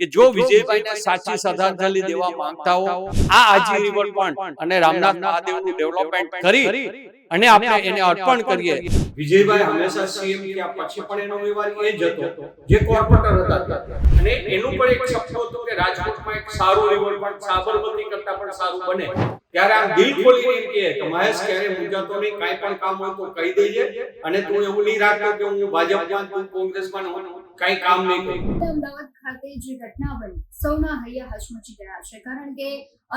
કે જો વિજયભાઈને સાચી શ્રદ્ધાંજલિ દેવા માંગતા હો આ આજી રિવરફ્રન્ટ અને રામનાથ મહાદેવનું ડેવલપમેન્ટ કરી અને આપણે એને અર્પણ કરીએ. વિજયભાઈ હંમેશા સીએમ થયા પછી પણ એનો વ્યવહાર એ જ હતો જે કોર્પોરેટર હતા અને એનું પણ એક સપનું હતું કે રાજકોટમાં એક સારું રિવરફ્રન્ટ સાબરમતી કરતા પણ સારું બને. ત્યારે આ દિલ ખોલીને એમ કહે કે મહેશ ક્યારે મૂંઝાતો નહીં કાંઈ પણ કામ હોય તો કહી દેજે. અને તું એવું નહીં રાખતો કે હું ભાજપમાં તું કોંગ્રેસમાં હું કાંઈ કામ નહીં કરું. અમદાવાદ ખાતે જે ઘટના બની સૌના હૈયા હચમચી ગયા છે. કારણ કે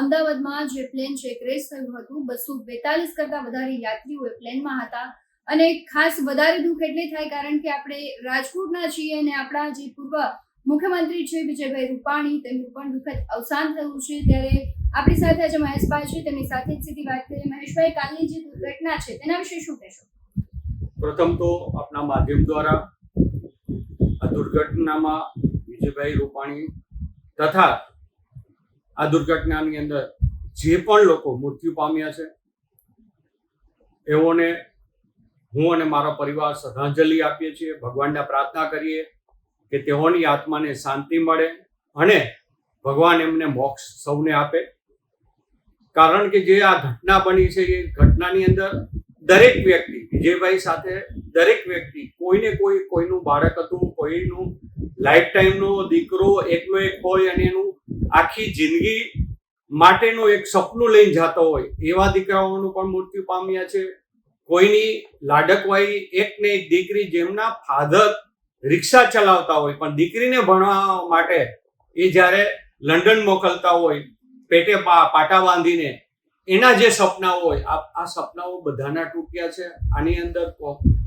અમદાવાદમાં જે પ્લેન છે ક્રેશ થયું હતું. બસો બેતાલીસ કરતા વધારે યાત્રીઓ એ પ્લેનમાં હતા. અને ખાસ વધારે દુઃખ એટલે થાય કારણ કે આપણે રાજકોટના છીએ અને આપણા જે પૂર્વ મુખ્યમંત્રી છે વિજયભાઈ રૂપાણી તેમનું પણ દુઃખદ અવસાન થયું છે. ત્યારે આપણી સાથે આજે મહેશભાઈ છે, તેમની સાથે જ સીધી વાત કરીએ. મહેશભાઈ, કાલની જે દુર્ઘટના છે, તેના વિશે શું કહેશો? પ્રથમ તો આપના માધ્યમ દ્વારા આ દુર્ઘટનામાં વિજયભાઈ રૂપાણી તથા આ દુર્ઘટનાની અંદર જે પણ લોકો મૃત્યુ પામ્યા છે, એઓને હું અને મારો પરિવાર શ્રદ્ધાંજલિ આપીએ છીએ, ભગવાનને પ્રાર્થના કરીએ કે તેઓની આત્માને શાંતિ મળે અને ભગવાન એમને મોક્ષ સૌને આપે. કારણ કે જે આ ઘટના બની છે, એ ઘટનાની અંદર દરેક વ્યક્તિ, વિજયભાઈ સાથે દરેક વ્યક્તિ, કોઈને કોઈ, કોઈનું બાળક હતું, કોઈનું લાઈફ ટાઈમનો દીકરો, એકનો એક હોય અને એનું આખી જિંદગી માટેનું એક સપનું લઈને જતો હોય, એવા દીકરાઓનું પણ મૃત્યુ પામ્યા છે. કોઈની લાડકવાઈ એક ને એક દીકરી જેમના ફાધર રિક્ષા ચલાવતા હોય, પણ દીકરીને ભણવા માટે એ જ્યારે લંડન મોકલતા હોય પેટે પાટા બાંધીને એના જે સપના હોય, આ સપનાઓ બધાના તૂટ્યા છે. આની અંદર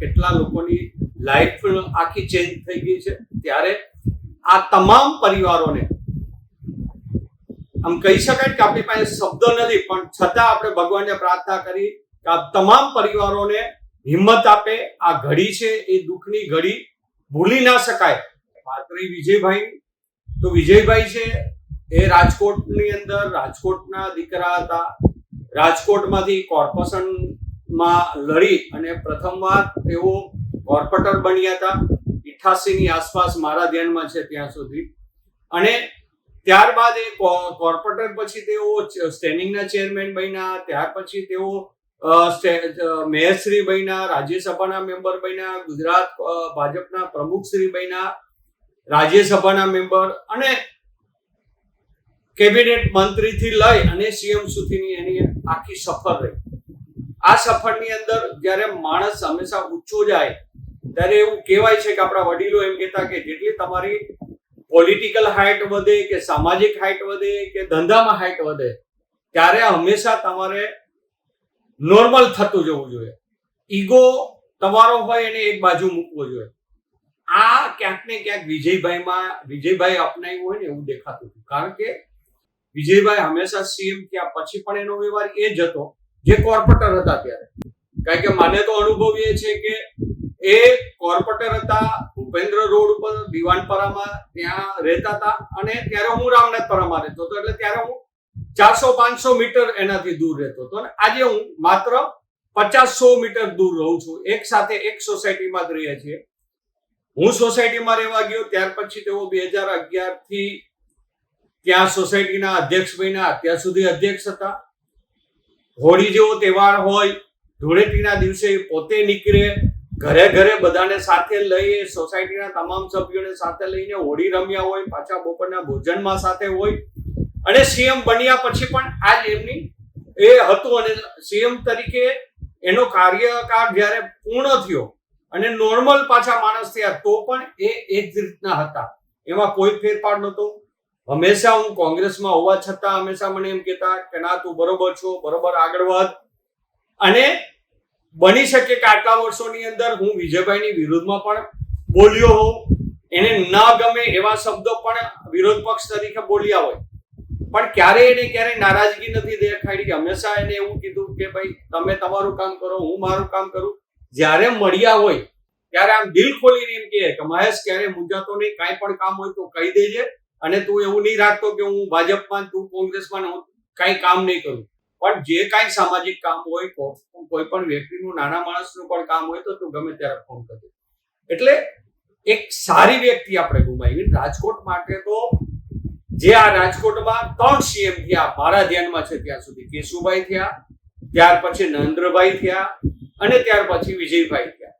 કેટલા લોકોની લાઈફ આખી ચેન્જ થઈ ગઈ છે. ત્યારે આ તમામ પરિવારોને, આમ કહી શકાય કે આપણી પાસે શબ્દ નથી, પણ છતાં આપણે ભગવાનને પ્રાર્થના કરી કે આ તમામ પરિવારોને હિંમત આપે. આ ઘડી છે, એ દુઃખની ઘડી. ભૂલી ના શકાય. માત્ર વિજયભાઈ, તો વિજયભાઈ છે એ રાજકોટની અંદર રાજકોટના દીકરા હતા. રાજકોટમાંથી કોર્પોરેશનમાં લડી અને પ્રથમવાર તેઓ કોર્પોરેટર બન્યા હતા. ઇઠાસીની આસપાસ મારા ધ્યાનમાં છે ત્યાં સુધી. અને ત્યારબાદ એ કોર્પોરેટર પછી તેઓ સ્ટેન્ડિંગના ચેરમેન બન્યા. ત્યાર પછી તેઓ મેયરશ્રી બન્યા, રાજ્યસભાના મેમ્બર બન્યા, ગુજરાત ભાજપના પ્રમુખશ્રી બન્યા, રાજ્યસભાના મેમ્બર અને કેબિનેટ મંત્રીથી લઈ અને સીએમ સુધીની એની આખી સફર રહી. આ સફરની અંદર જ્યારે માણસ હંમેશા ઊંચો જાય, ત્યારે એવું કહેવાય છે કે આપણા વડીલો એમ કહેતા કે જેટલી તમારી પોલિટિકલ હાઇટ વધે કે સામાજિક હાઇટ વધે કે ધંધામાં હાઇટ વધે, ત્યારે હંમેશા તમારે નોર્મલ થતું જવું જોઈએ. ઈગો તમારો હોય એને એક બાજુ મૂકવો જોઈએ. આ ક્યાંક ને ક્યાંક વિજયભાઈમાં, વિજયભાઈ અપનાવ્યું હોય ને એવું દેખાતું હતું. કારણ કે વિજયભાઈ હંમેશા સીએમ થયા પછી પણ એનો વ્યવહાર એ જ હતો, જે કોર્પોરેટર હતા ત્યારે. કારણ કે મને તો અનુભવ એ છે કે એ કોર્પોરેટર હતા, ભૂપેન્દ્ર રોડ ઉપર દિવાનપરામાં ત્યાં રહેતા હતા અને ત્યારે હું રામનાથપરામાં રહેતો હતો, એટલે ત્યારે હું ચારસો પાંચસો મીટર એનાથી દૂર રહેતો હતો અને આજે હું માત્ર પચાસ સો મીટર દૂર રહું છું, એક સાથે એક સોસાયટીમાં જ રહીએ છીએ. હું સોસાયટીમાં રહેવા ગયો, ત્યાર પછી તેઓ બે હજાર અગિયારથી ત્યાં સોસાયટીના અધ્યક્ષ બન્યા. અત્યાર સુધી અધ્યક્ષ હતા. હોળી જેવો તહેવાર હોય, ધૂળેટીના દિવસે પોતે નીકળે, ઘરે ઘરે બધાને સાથે લઈએ, સોસાયટીના તમામ સભ્યોને સાથે લઈને હોળી રમ્યા હોય, પાછા બપોરના ભોજનમાં સાથે હોય. અને સીએમ બન્યા પછી પણ આ જ એમની એ હતું અને સીએમ તરીકે એનો કાર્યકાળ જ્યારે પૂર્ણ થયો અને નોર્મલ પાછા માણસ થયા, તો પણ એ એ જ રીતના હતા. એમાં કોઈ ફેરફાર નહોતો. હંમેશા હું કોંગ્રેસમાં હોવા છતાં હંમેશા મને એમ કહેતા કે ના, તું બરોબર છો, બરોબર આગળ વધ. અને બની શકે કે આટલા વર્ષોની અંદર હું વિજયભાઈની વિરુદ્ધમાં પણ બોલ્યો હોઉં. એને ન ગમે એવા શબ્દો પણ વિરોધ પક્ષ તરીકે બોલ્યા હોય. પણ ક્યારે એને ક્યારેય નારાજગી નથી દેખાડી. હંમેશા એને એવું કીધું કે ભાઈ, તમે તમારું કામ કરો, હું મારું કામ કરું. જ્યારે મળ્યા હોય, ત્યારે આમ દિલ ખોલીને એમ કહે કે, મહેશ ક્યારે મૂંઝાતો નહીં, કાંઈ પણ કામ હોય તો કહી દેજે. અને તું એવું નહીં રાખતો કે હું ભાજપમાં તું કોંગ્રેસમાં કાંઈ કામ નહીં કરું. પણ જે કાંઈ સામાજિક કામ હોય કોઈ પણ વ્યક્તિનું, નાના માણસનું પણ કામ હોય તો તું ગમે ત્યારે ફોન કરજે. એટલે એક સારી વ્યક્તિ આપણે ગુમાવી રાજકોટ માટે તો જે આ રાજકોટમાં ત્રણ સીએમ થયા, મારા ધ્યાનમાં છે ત્યાં સુધી. કેશુભાઈ થયા, ત્યાર પછી નરેન્દ્રભાઈ થયા અને ત્યાર પછી વિજયભાઈ થયા.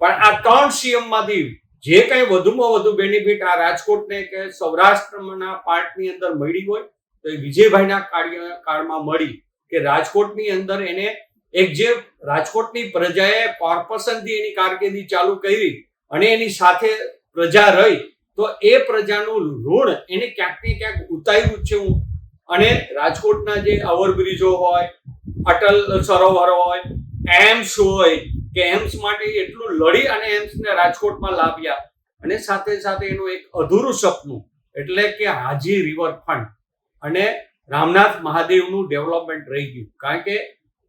પણ આ ત્રણ સીએમમાંથી જે કઈ વધુમાં વધુ બેનિફિટ આ રાજકોટને કે સૌરાષ્ટ્રના પાર્ટની અંદર મળી હોય, તો એ વિજયભાઈના કાર્ય કાળમાં મળી કે રાજકોટની અંદર એને એક જે રાજકોટની પ્રજાએ કોર્પોરેશનથી એની કારકિર્દી ચાલુ કરી અને એની સાથે પ્રજા રહી, તો એ પ્રજાનું ઋણ એને ક્યાંક ને ક્યાંક ઉતાર્યું છે હું. અને રાજકોટના જે ઓવરબ્રિજો હોય, અટલ સરોવર હોય, એમ્સ હોય કે એમ્સ માટે એટલું લડી અને એમ્સને રાજકોટમાં લાવ્યા. અને સાથે સાથે એનું એક અધૂરું સપનું, એટલે કે હાજી રિવરફ્રન્ટ અને રામનાથ મહાદેવનું ડેવલપમેન્ટ રહી ગયું. કારણ કે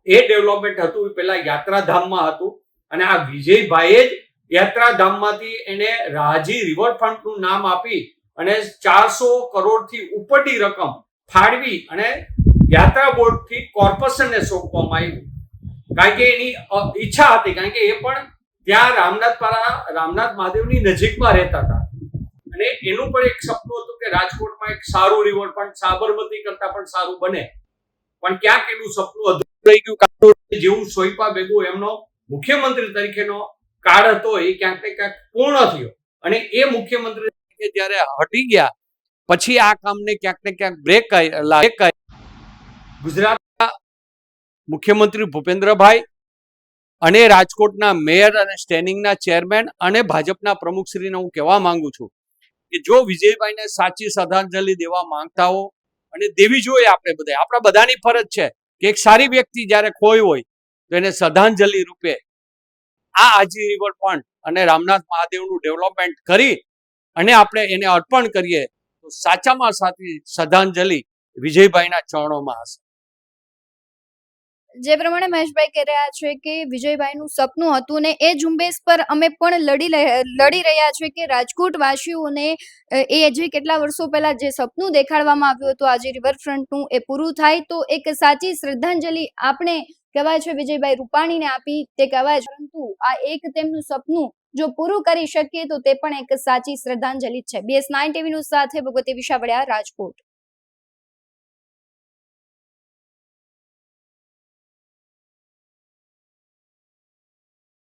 એ ડેવલપમેન્ટ હતું, એ પેલા યાત્રાધામમાં હતું. અને આ વિજયભાઈએ જ યાત્રાધામમાંથી એને રાજી રિવરફ્રન્ટનું નામ આપી અને ચારસો કરોડથી ઉપરની રકમ ફાળવી અને યાત્રા બોર્ડથી કોર્પોરેશનને સોંપવામાં આવ્યું. કારણ કે એની ઈચ્છા હતી, કારણ કે એ પણ ત્યાં રામનાથ પારા રામનાથ મહાદેવની નજીકમાં રહેતા હતા. અને એનું પણ એક સપનું હતું કે રાજકોટમાં એક સારું રિવરફ્રન્ટ સાબરમતી કરતા પણ સારું બને. પણ ક્યાંક એનું સપનું અધૂરું રહી ગયું જેવું સોઈપા બેગુ એમનો મુખ્યમંત્રી તરીકેનો કાળ હતો, એ ક્યાંક ને ક્યાંક પૂર્ણ થયો. અને એ મુખ્યમંત્રી તરીકે જ્યારે હટી ગયા, પછી આ કામને ક્યાંક ને ક્યાંક બ્રેક ગુજરાત મુખ્યમંત્રી ભૂપેન્દ્રભાઈ અને રાજકોટના મેયર અને સ્ટેન્ડિંગના ચેરમેન અને ભાજપના પ્રમુખશ્રીને હું કહેવા માંગુ છું કે જો વિજયભાઈને સાચી શ્રદ્ધાંજલિ દેવા માંગતા હો અને દેવી જોઈએ આપણે બધા આપણા બધાની ફરજ છે કે એક સારી વ્યક્તિ જ્યારે ખોઈ હોય તો એને શ્રદ્ધાંજલિ રૂપે આ આજી રિવરફ્રન્ટ અને રામનાથ મહાદેવનું ડેવલપમેન્ટ કરી અને આપણે એને અર્પણ કરીએ તો સાચામાં સાચી શ્રદ્ધાંજલિ વિજયભાઈના ચરણોમાં હશે. જે પ્રમાણે મહેશભાઈ કહી રહ્યા છે કે વિજયભાઈનું સપનું હતું ને એ ઝુંબેશ પર અમે પણ લડી લડી રહ્યા છે કે રાજકોટ વાસીઓને એ જે કેટલા વર્ષો પહેલા જે સપનું દેખાડવામાં આવ્યું હતું આજે રિવરફ્રન્ટનું એ પૂરું થાય તો એક સાચી શ્રદ્ધાંજલિ આપણે કહેવાય છે વિજયભાઈ રૂપાણીને આપી તે કહેવાય છે. પરંતુ આ એક તેમનું સપનું જો પૂરું કરી શકીએ તો તે પણ એક સાચી શ્રદ્ધાંજલિ છે. બીએસ નાઇન ટીવી ન્યૂઝ સાથે ભગવતી વિશાવડિયા રાજકોટ.